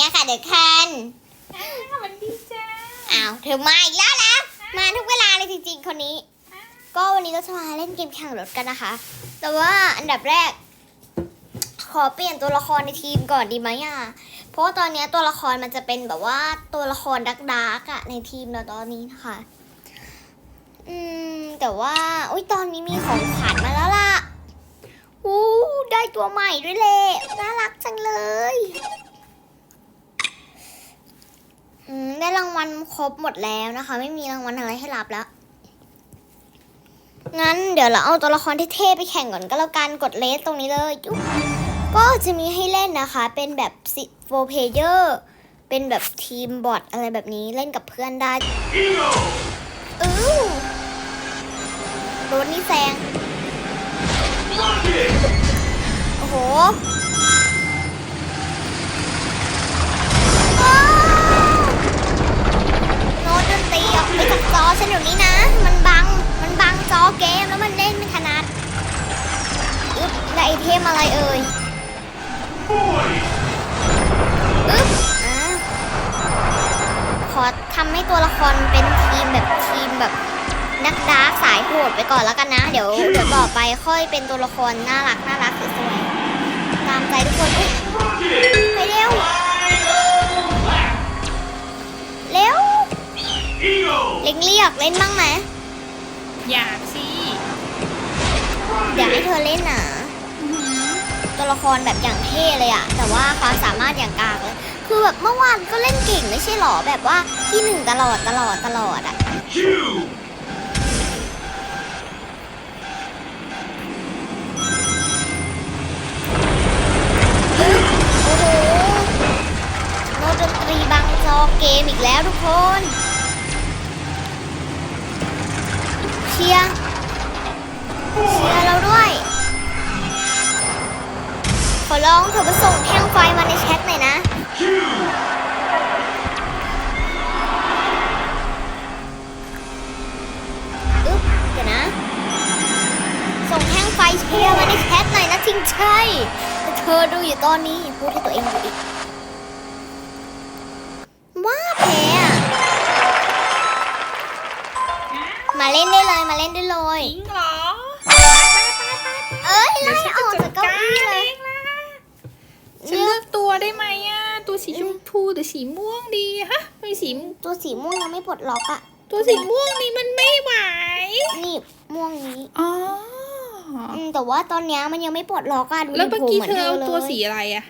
นี้อะค่ะเด้อคันสวัสดีจ้าอ้าวเธอมาอีกแล้วแล้วมาทุกเวลาเลยจริงๆคนนี้ ก็วันนี้ก็จะมาเล่นเกมแข่งรถกันนะคะ แต่ว่าอันดับแรก ขอเปลี่ยนตัวละครในทีมก่อนดีไหมอะเพราะว่าตอนเนี้ยตัวละครมันจะเป็นแบบว่าตัวละครดักดาร์กๆอะในทีมเราตอนนี้นะคะอืมแต่ว่าอุ้ยตอนนี้มีของขวัญมาแล้วล่ะอู้ได้ตัวใหม่ด้วยเลยน่ารักจังเลย อืม ได้รางวัลครบหมดแล้วนะคะ ไม่มีรางวัลอะไรให้รับแล้ว งั้นเดี๋ยวเราเอาตัวละครที่เท่ไปแข่งก่อนก็แล้วกันกดเลสตรงนี้เลยก็จะมีให้เล่นนะคะ เป็นแบบโฟเพเยอร์เป็นแบบทีมบอทอะไรแบบนี้เล่นกับเพื่อนได้อือรถนี่แซงโอ้โห เทมอะไรเอ่ยอึ๊บอ่าขอทำให้ตัวละครเป็นทีมแบบทีมแบบนักดาร์กสายโหดไปก่อนแล้วกันนะ เดี๋ยวเดี๋ยวต่อไปค่อยเป็นตัวละครน่ารักน่ารักสวยๆตามใจทุกคนอุ๊ยไปเร็วเร็วเล็งเรียกเล่นบ้างไหมอยากสิอยากให้เธอเล่นน่ะ ตัวละครแบบอย่างเท่เลยอะแต่ว่าความสามารถอย่างกลางเลยคือแบบเมื่อวานก็เล่นเก่งไม่ใช่หรอแบบว่าที่หนึ่งตลอดตลอดตลอดอะโอ้โหโนดนตรีบังจอเกมอีกแล้วทุกคน ร้องเธอมาส่งแท่งไฟมาในแชทหน่อยนะอึ๊บเดี๋ยวนะ ส่งแท่งไฟเชียร์มาในแชทหน่อยนะจริงใช่แต่เธอดูอยู่ตอนนี้อย่าพูดให้ตัวเองดูอีกว่าแพ้อะมาเล่นได้เลยมาเล่นได้เลย จริงเหรอ เอ้ยเดี๋ยวไล่ฉันอจะอกจัจากเก้าดการอี้เลเอยงนะ ฉันเลือกตัวได้ไหมอะตัวสีชมพูหรือสีม่วงดีฮะมีสีตัวสีม่วงยังไม่ปลดล็อกอะตัวสีม่วงนี่มันไม่ไหวนี่ม่วงนี้อ๋ออืมแต่ว่าตอนเนี้ยมันยังไม่ปลดล็อกอะดูแล้วเมื่อกี้ดิเธอเอาโผล่หมืนตัวลยสีอะไรอะ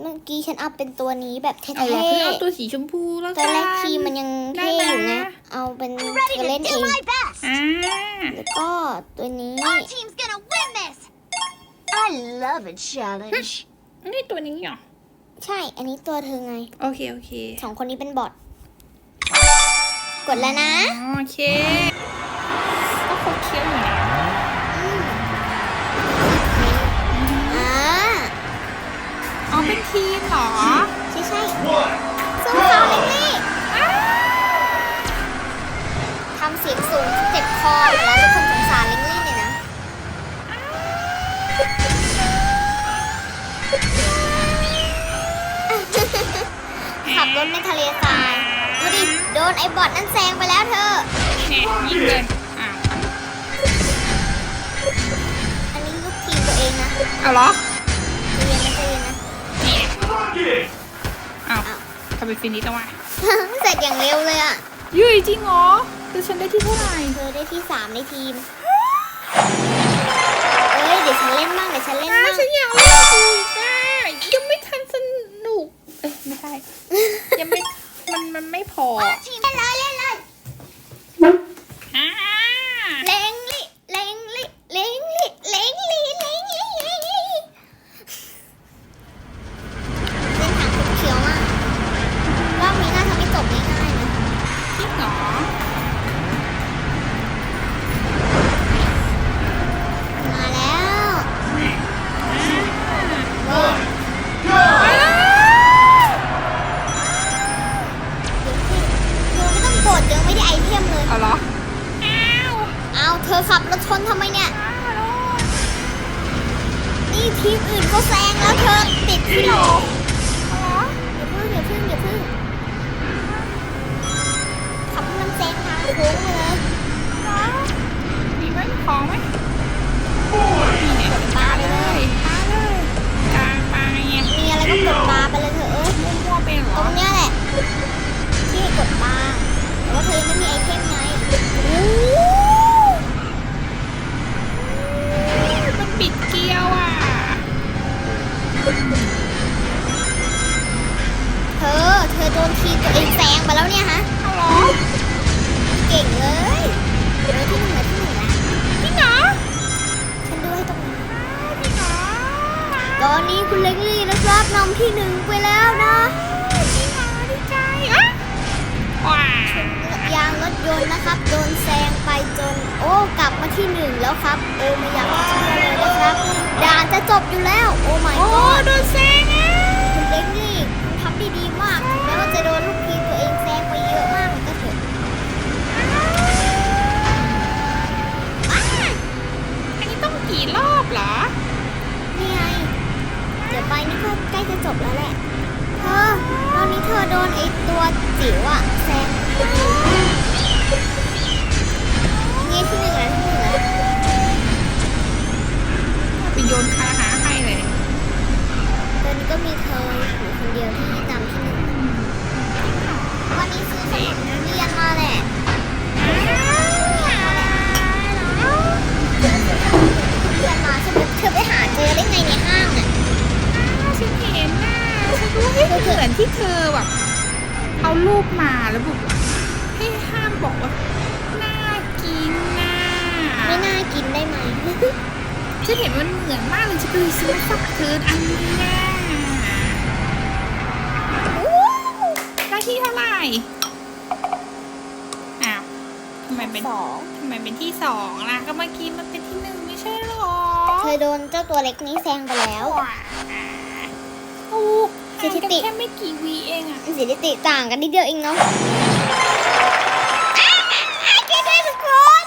เมื่อกี้ฉันเอาเป็นตัวนี้แบบเท่เอาเหรอฉันเอาตัวสีชมพูแล้วๆตกัอนนแรกทีมมันยังเท่อยู่ไงได้นะ เอาเป็นเธอเล่นเองอ่าแล้วก็ตัวนี้ Our team's gonna win this! I love a challenge. นี่ตัวนี้เหรอ ใช่ อันนี้ตัวเธอไง โอเค โอเค สองคนนี้เป็นบอทกดแล้วนะ โอเค ก็คงเคี้ยวอยู่นะอืมอ่าอ๋อเป็นทีมเหรอ ใช่ใช่สู้เขาเล็กนี่ทำเสียงสูงเจ็บคออยู่แล้วทุกคน ไอ้บอทนั่นแซงไปแล้วเธอแหน่ยิงเลยอ้าวอันนี้ลูกทีมตัวเองนะเอาเหรอใจเย็นนะใจเย็นนะนี่อ้าวทำไมฟินิชแล้ววะเสร็จอย่างเร็วเลยอะ ยุ้ยจริงเหรอคือฉันได้ที่เท่าไหร่เธอได้ที่สามในทีม เอ้ย เดี๋ยวฉันเล่นบ้างเดี๋ยวฉันเล่นอ้าบ้าง ฉันอยากเล่นอีกอะยังไม่ทันสนุก เอ้ยไม่ใช่ ยังไม่ มันมันไม่พอเล่นเลยเล่นเลย อ่า นทีตัวเองแซงไปแล้วเนี่ยฮะเอาเหรอเก่งเลยเออที่หนึ่งเลยที่หนึ่งละจริงเหรอฉันดูให้ตรงนี้จริงเหรอตอนนี้คุณเล็กลี่นะครับนำที่หนึ่งไปแล้วนะจริงเหรอดีใจอะว้ายางรถยนต์นะครับโดนแซงไปจนโอ้กลับมาที่หนึ่งแล้วครับ โอ้ไม่อยากจะเชื่อเลยนะครับด่านจะจบอยู่แล้ว โอ้ my โอ้โดนแซง จะจบแล้วแหละ เธอตอนนี้เธอโดนไอตัวจิ๋วอะแซง เหมือนที่เธอแบบเอารูปมาแล้วบอกว่าให้ห้ามบอกว่าน่ากินน่ะไม่น่ากินได้ไหมฉันเห็นมันเหมือนมากเลยฉันก็เลยซื้อมาฝากเธออันนี้น่ะได้ที่เท่าไหร่อ้าวทำไมเป็นสองทำไมเป็นที่สองล่ะก็เมื่อกี้มันเป็นที่หนึ่งไม่ใช่หรอเธอโดนเจ้าตัวเล็กนี้แซงไปแล้วว้าโอ้ สห่างถิกันติแค่ไม่กี่วีเองอะสถิติต่างกันนิดเดียวเองเนาะเก่งเลยทุกคน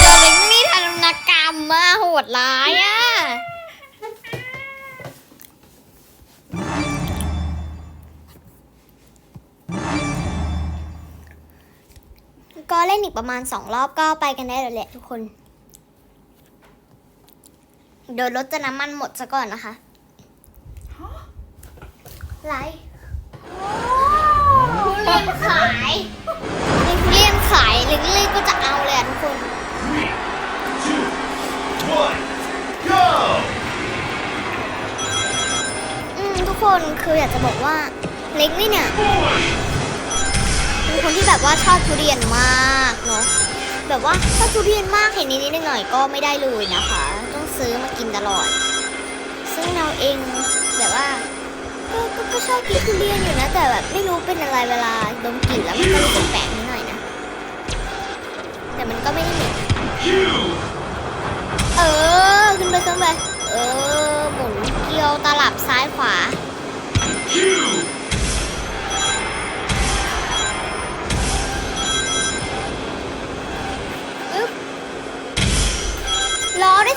โดนเล็กนี่ทารุณกรรมมาโหดร้ายอะก็เล่นอีกประมาณสองรอบก็ไปกันได้แล้วแหละทุกคน เดี๋ยวรถจะน้ำมันหมดซะก่อนนะคะไรทุเรียนขายมีทุเรียนขายหรือเลยก็จะเอาเลยอะทุกคน One, go! อืมทุกคนคืออยากจะบอกว่าเล็กนี่เนี่ยเป็นคนที่แบบว่าชอบทุเรียนมากเนาะแบบว่าชอบทุเรียนมากเห็นนิดๆหน่อยๆก็ไม่ได้เลยนะคะต้อง ซื้อมากินตลอด ซึ่งเราเองแบบว่าก็ก็ก็ชอบกินทุเรียนอยู่นะ แต่แบบไม่รู้เป็นอะไรเวลาดมกลิ่นแล้วมันก็รู้สึกแปลกนิดหน่อยนะ แต่มันก็ไม่ได้เหม็นเออขึ้นไปขึ้นไปเออหมุนเกลียวตลับซ้ายขวา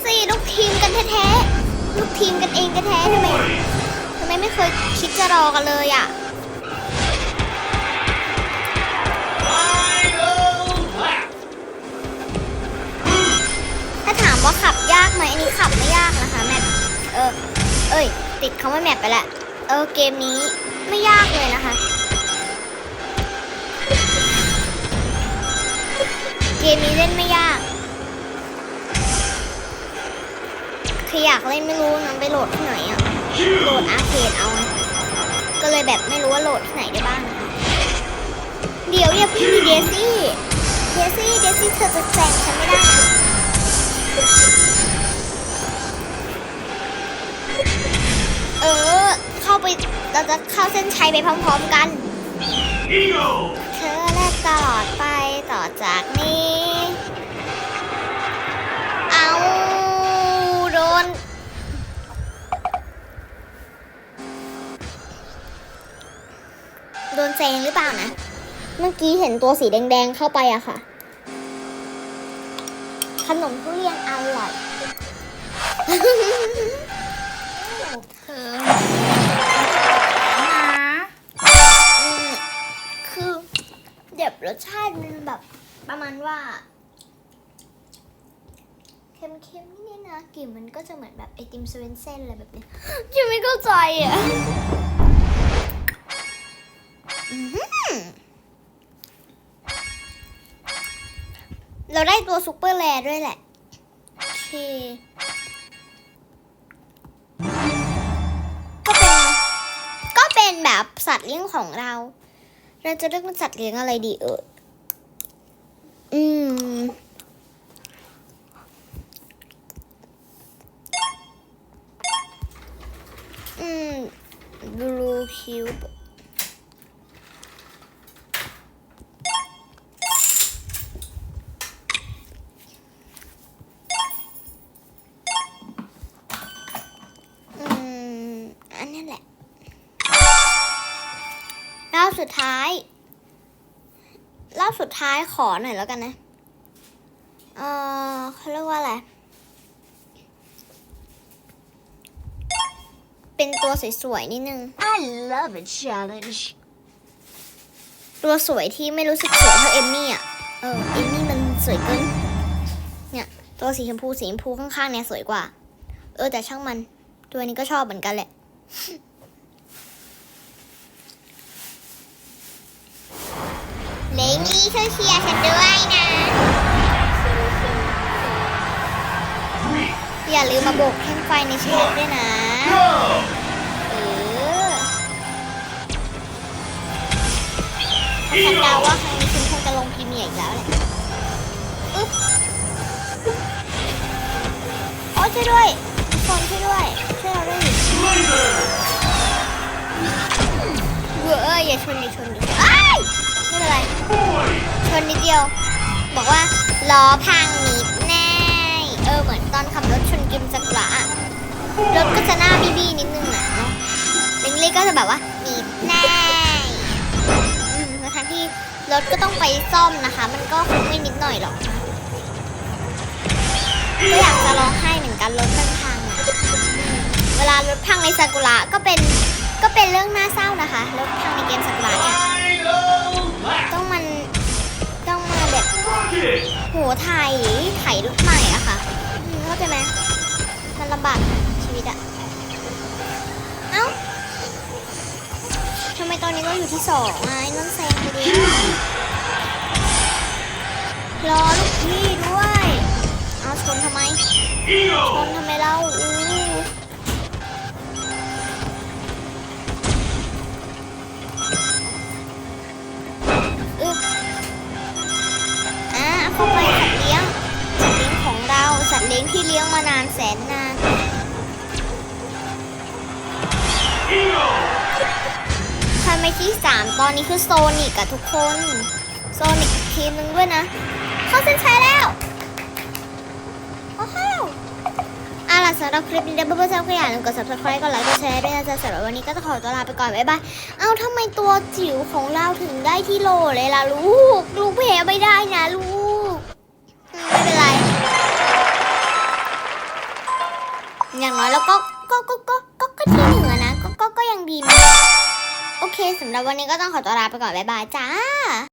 สิลูกทีมกันแท้ๆลูกทีมกันเองแท้ๆทำไมทำไมไม่เคยคิดจะรอกันเลยอะถ้าถามว่าขับยากไหมอันนี้ขับไม่ยากนะคะแมปเออเอ้ย ติดคำว่าแมปไปละเออเกมนี้ไม่ยากเลยนะคะเกมนี้เล่นไม่ยาก คืออยากเล่นไม่รู้งั้นไปโหลดที่ไหนอะ โหลดอาร์เคดเอา ก็เลยแบบไม่รู้ว่าโหลดที่ไหนได้บ้างนะคะเดี๋ยวอย่าพิ่งมีเดซี่เดซี่เดซี่เธอจะแซงฉันไม่ได้นะเออ เข้าไปเราจะเข้าเส้นชัยไปพร้อมๆกัน เธอและตลอดไปต่อจากนี้ ดนแซงหรือเปล่านะ เมื่อกี้เห็นตัวสีแดงๆเข้าไปอะค่ะ ขนมทุเรียนอร่อยเธอนะคือเดี๋ยวรสชาติมันแบบประมาณว่าเค็มๆนิดนะกลิ่นมันก็จะเหมือนแบบไอติมสเวนเซนอะไรแบบนี้ยังไม่เข้าใจอะ เราได้ตัวซุปเปอร์แรด้วยแหละ โอเค ก็เป็น ก็เป็นแบบสัตว์เลี้ยงของเรา เราจะเลือกเป็นสัตว์เลี้ยงอะไรดีเอออืม อืม blue cube สุดท้ายขอหน่อยแล้วกันนะ เออเขาเรียกว่าอะไร เป็นตัวสวยๆนิดนึง I love a challenge. ตัวสวยที่ไม่รู้สึกสวยเท่าเอมมี่อะ เออ เอมมี่มันสวยเกิน เนี่ย ตัวสีชมพูสีชมพูข้างๆเนี่ยสวยกว่า เออแต่ช่างมัน ตัวนี้ก็ชอบเหมือนกันแหละ เลนี่ช่วยเชียร์ฉันด้วยนะ อย่าลืมมาโบกแท่งไฟในแชทด้วยนะเออฉันเดาว่าครั้งนี้คุณคงจะลงพรีเมียร์อีกแล้วแหละอึ๊บโอ้ช่วยด้วยทุกคนช่วยด้วยช่วยเราด้วยดิ Laser. เว้ยอย่าชนอย่าชนอย่า ชนนิดเดียว บอกว่าล้อพังนิดแน่เออเหมือนตอนขับรถชนกิมสักระรถก็จะหน้าบี้บี้นิดนึงอะเนาะล็งล็กก็จะแบบว่านิดแน่อืมทั้งที่รถก็ต้องไปซ่อมนะคะ มันก็คงไม่นิดหน่อยหรอกก็อยากจะร้องไห้เหมือนกันรถมันพังเวลารถพังในซากุระก็เป็นก็เป็นเรื่องน่าเศร้านะคะรถพังในเกมซากุระเนี่ย โหไถไถรถใหม่อะค่ะเข้าใจไหมมันลำบากชีวิตอะเอ้าทำไมตอนนี้เราอยู่ที่สองอะไอ้นั่นแซงไปดิรอลูกพี่ด้วย เอาชนทำไมชนทำไมเรา ลี้ยงที่เลี้ยงมานานแสนนาน Eagle. ใครไม่ที่สามตอนนี้คือโซนิกอะทุกคน โซนิกทีมหนึ่งด้วยนะ เข้าเส้นชัยแล้วว้าวอาล่ะสำหรับคลิปนี้เดี๋ยวเพื่อนๆเจ้าก็อย่าลืมกด subscribe กดไลค์กดแชร์ด้วยนะจ๊ะสำหรับวันนี้ก็จะขอตัวลาไปก่อน บ๊ายบาย เอ้าทำไมตัวจิ๋วของเราถึงได้ที่โลเลยล่ะลูก ลูกแพ้ไม่ได้นะลูก น้อยแล้วก็ก็ก็ก็ก็ก็ที่หนึ่งอะนะก็ก็ก็ยังดีนะโอเคสำหรับวันนี้ก็ต้องขอตัวลาไปก่อนบ๊ายบายจ้า